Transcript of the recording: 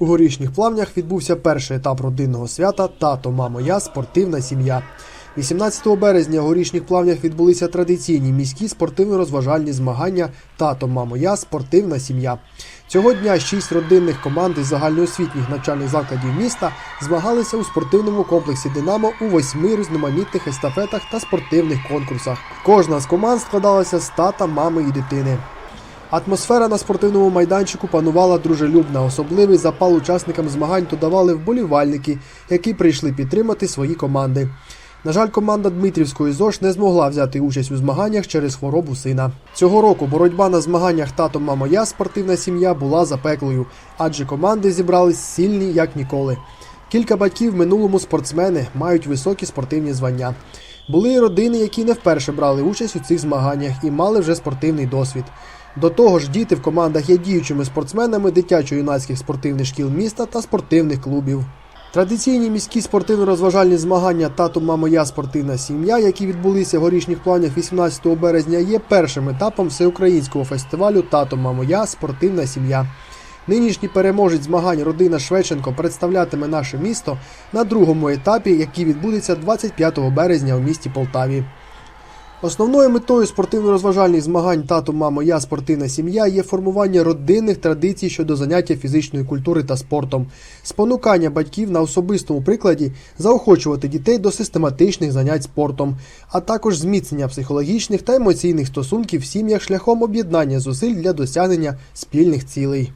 У горішніх плавнях відбувся перший етап родинного свята Тато, мамо, я спортивна сім'я. 18 березня у горішніх плавнях відбулися традиційні міські спортивно-розважальні змагання Тато, мамо, я спортивна сім'я. Цього дня шість родинних команд із загальноосвітніх навчальних закладів міста змагалися у спортивному комплексі Динамо у восьми різноманітних естафетах та спортивних конкурсах. Кожна з команд складалася з тата, мами і дитини. Атмосфера на спортивному майданчику панувала дружелюбна. Особливий запал учасникам змагань додавали вболівальники, які прийшли підтримати свої команди. На жаль, команда Дмитрівської ЗОЖ не змогла взяти участь у змаганнях через хворобу сина. Цього року боротьба на змаганнях тато, мамо, я спортивна сім'я була запеклою, адже команди зібрались сильні як ніколи. Кілька батьків в минулому спортсмени мають високі спортивні звання. Були і родини, які не вперше брали участь у цих змаганнях і мали вже спортивний досвід. До того ж, діти в командах є діючими спортсменами дитячо-юнацьких спортивних шкіл міста та спортивних клубів. Традиційні міські спортивно-розважальні змагання Тато, мамо, я спортивна сім'я, які відбулися в горішніх планах 18 березня, є першим етапом всеукраїнського фестивалю Тато, мамо, я спортивна сім'я. Нинішній переможець змагань родина Швеченко представлятиме наше місто на другому етапі, який відбудеться 25 березня у місті Полтаві. Основною метою спортивно-розважальних змагань тато, мамо, я спортивна сім'я є формування родинних традицій щодо заняття фізичної культури та спортом, спонукання батьків на особистому прикладі заохочувати дітей до систематичних занять спортом, а також зміцнення психологічних та емоційних стосунків в сім'ях шляхом об'єднання зусиль для досягнення спільних цілей.